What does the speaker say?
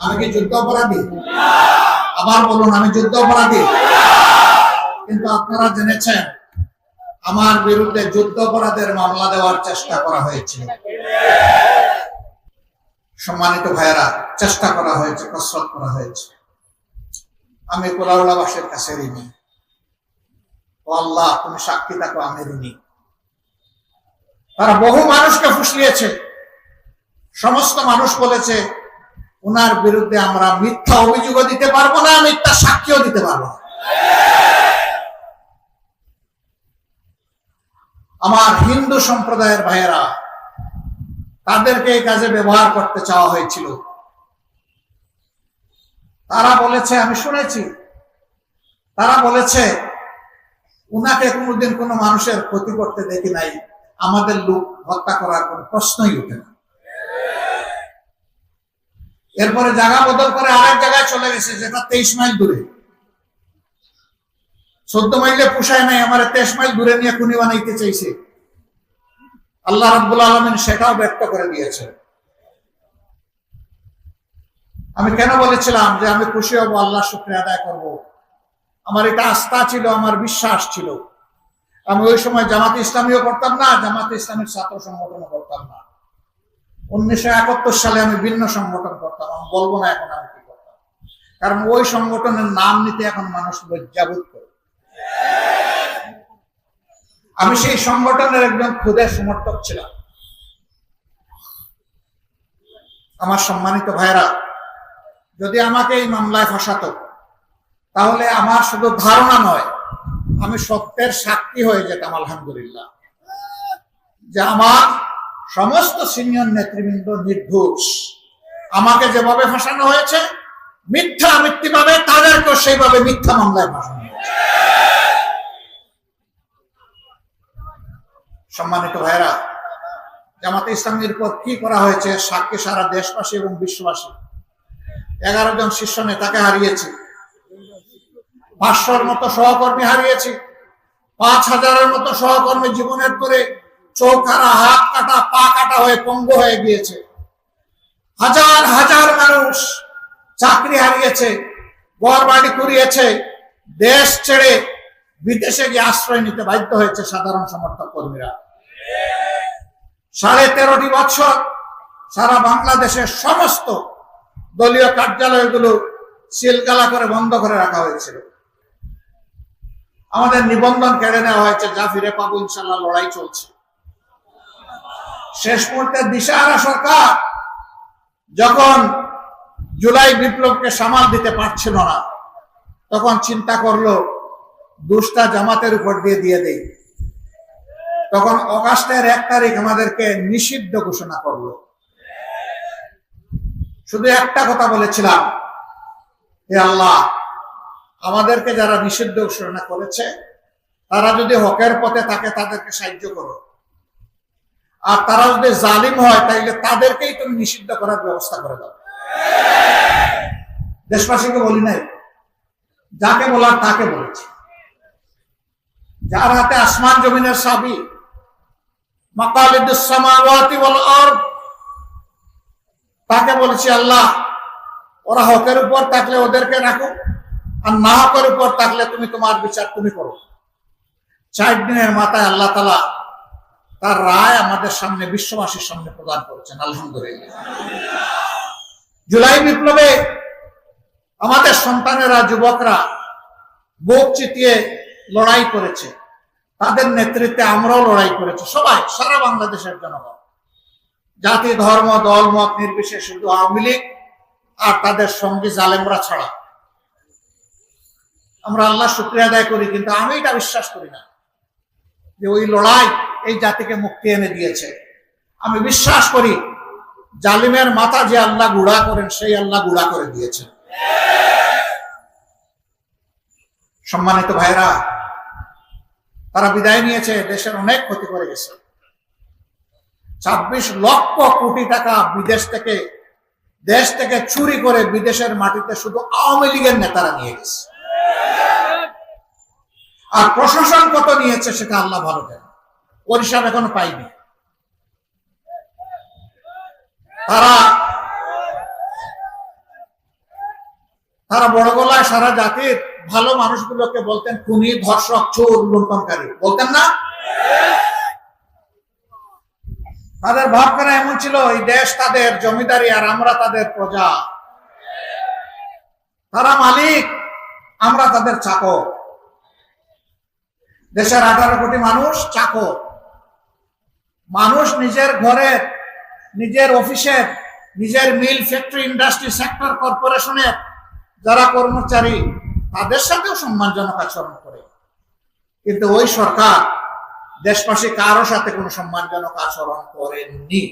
আমি কি যুদ্ধ অপরাধী? আবার বলুন, আমি যুদ্ধ অপরাধী। কিন্তু আপনারা জেনেছেন, আমার বিরুদ্ধে যুদ্ধ অপরাধের মামলা দেওয়ার চেষ্টা করা হয়েছিল সম্মানিত ভাইয়েরা, চেষ্টা করা হয়েছে, কসরত করা হয়েছে। আমি কোলাউলাবাসের কাছে ঋণী। ও আল্লাহ, তুমি সাক্ষী থাকো, আমি ঋণী। তারা বহু মানুষকে ফুসলিয়েছে। সমস্ত মানুষ বলেছে উনার বিরুদ্ধে আমরা মিথ্যা অভিযোগও দিতে পারব না, মিথ্যা সাক্ষীও দিতে পারব না। আমার হিন্দু সম্প্রদায়ের ভাইয়েরা, তাদেরকে এই কাজে ব্যবহার করতে চাওয়া হয়েছিল। তারা বলেছে, আমি শুনেছি, তারা বলেছে, উনাকে কোনোদিন কোনো মানুষের ক্ষতি করতে দেখি নাই, আমাদের লোক হত্যা করার কোনো প্রশ্নই উঠে না। এরপরে জায়গা বদল করে আরেক জায়গায় চলে গেছে, যেটা তেইশ মাইল দূরে। চোদ্দ মাইলে পোষায় নাই, আমার তেইশ মাইল দূরে নিয়ে খুনি বানাইতে চাইছে। আল্লাহ রাব্বুল আলমিন সেটাও ব্যক্ত করে দিয়েছে। আমি কেন বলেছিলাম যে আমি খুশি হব আল্লাহ শুক্রিয়া আদায় করব? আমার এটা আস্থা ছিল, আমার বিশ্বাস ছিল। আমি ওই সময় জামাত ইসলামীও করতাম না, জামাত ইসলামের ছাত্র সংগঠনও করতাম না। উনিশশো একাত্তর সালে আমি ভিন্ন সংগঠন করতাম, আমি বলব না এখন আমি কি করতাম। কারণ ওই সংগঠনের নাম নিতে এখন মানুষ লজ্জাবোধ করে। আমি সেই সংগঠনের একজন খুদের সমর্থক ছিলাম। আমার সম্মানিত ভাইরা যদি আমাকে এই মামলায় ফাঁসাতো, তাহলে আমার শুধু ধারণা নয়, আমি সত্যের সাক্ষী হয়ে যেতাম, আলহামদুলিল্লাহ। যে আমার সমস্ত সিনিয়র নেতৃবৃন্দ নির্দোষ। আমাকে যেভাবে ফাঁসানো হয়েছে, মিথ্যা মিথ্যিভাবে তাদেরকেও সেইভাবে মিথ্যা মামলায় ফাঁসানো সম্মানিত ভাইরা জামাতে ইসলামের উপর কি করা হয়েছে সাক্ষী সারা দেশবাসী এবং বিশ্ববাসী? এগারো জন শীর্ষ নেতাকে হারিয়েছি। পাঁচশোর মতো সহকর্মী হারিয়েছি। পাঁচ হাজারের মতো সহকর্মী জীবনের করে চৌকারা, হাত কাটা, পা কাটা হয়ে পঙ্গু হয়ে গিয়েছে। হাজার হাজার মানুষ চাকরি হারিয়েছে ঘর বাড়ি কুড়িয়েছে, দেশ ছেড়ে বিদেশে গিয়ে আশ্রয় নিতে বাধ্য হয়েছে সাধারণ সমর্থক কর্মীরা। সাড়ে তেরোটি বছর সারা বাংলাদেশের সমস্ত দলীয় কার্যালয়গুলো সিলগালা করে বন্ধ করে রাখা হয়েছিল। আমাদের নিবন্ধন কেড়ে নেওয়া হয়েছে, যা ফিরে পাবো ইনশাল্লাহ, লড়াই চলছে। শেষ মুহূর্তে দিশাহারা সরকার যখন জুলাই বিপ্লবকে সামাল দিতে পারছিল না, তখন চিন্তা করল, দুষ্টা জামাতের উপর দিয়ে দিয়ে দেই। তখন অগাস্টের এক তারিখ আমাদেরকে নিষিদ্ধ ঘোষণা করল। শুধু একটা কথা বলেছিলাম, হে আল্লাহ, আমাদেরকে যারা নিষিদ্ধ ঘোষণা করেছে, তারা যদি হকের পথে থাকে, তাদেরকে সাহায্য করো। আর তারা যদি জালিম হয়, তাইলে তাদেরকেই তুমি নিষিদ্ধ করার ব্যবস্থা করে দাও। দেশবাসীকে বলি নাই? যাকে বলার তাকে বলেছি। যার হাতে আসমান জমিনের সাবি তাকে বলেছি আল্লাহ, ওরা হকের উপর থাকলে ওদেরকে রাখো, আর না হকের উপর থাকলে তুমি তোমার বিচার তুমি করো। চার দিনের মাথায় আল্লাহ তালা তার রায় আমাদের সামনে, বিশ্ববাসীর সামনে প্রদান করেছেন, আলহামদুলিল্লাহ। জুলাই বিপ্লবে আমাদের সন্তানেরা, যুবকরা বুক চিতিয়ে লড়াই করেছে। তাদের নেতৃত্বে আমরাও লড়াই করেছি। সবাই, সারা বাংলাদেশের জনগণ। জাতি, ধর্ম, দল, মত নির্বিশেষে শুধু আওয়ামী লীগ আর তাদের সঙ্গী জালেমরা ছাড়া। আমরা আল্লাহ শুক্রিয়া আদায় করি, কিন্তু আমি এটা বিশ্বাস করি না। যে ওই লড়াই এই জাতিকে মুক্তি এনে দিয়েছে। আমি বিশ্বাস করি জালিমের মাথা যে আল্লাহ গুড়া করেন, সেই আল্লাহ গুড়া করে দিয়েছেন। সম্মানিত ভাইরা তারা বিদায় নিয়েছে, দেশের অনেক ক্ষতি করে গেছে। ছাব্বিশ লক্ষ কোটি টাকা বিদেশ থেকে, দেশ থেকে চুরি করে বিদেশের মাটিতে শুধু আওয়ামী লীগের নেতারা নিয়ে গেছে। আর প্রশাসন কত নিয়েছে সেটা আল্লাহ ভালো জানে। পরিষেবা এখনও পাইনি। তারা তারা বড় গলায় সারা জাতির ভালো মানুষগুলোকে বলতেন, খুনি, ধর্ষক, চোর, লুণ্ঠনকারী। বলতেন না? তাদের ভাবখানা এমন ছিল, এই দেশ তাদের জমিদারি আর আমরা তাদের প্রজা। তারা মালিক, আমরা তাদের চাকর। দেশের আঠারো কোটি মানুষ চাকর। মানুষ নিজের ঘরের নিজের অফিসের নিজের মিল ফ্যাক্টরি ইন্ডাস্ট্রি সেক্টর কর্পোরেশনের যারা কর্মচারী, তাদের সাথেও সম্মানজনক আচরণ করে। কিন্তু ওই সরকার দেশবাসী কারও সাথে কোনো সম্মানজনক আচরণ করেননি।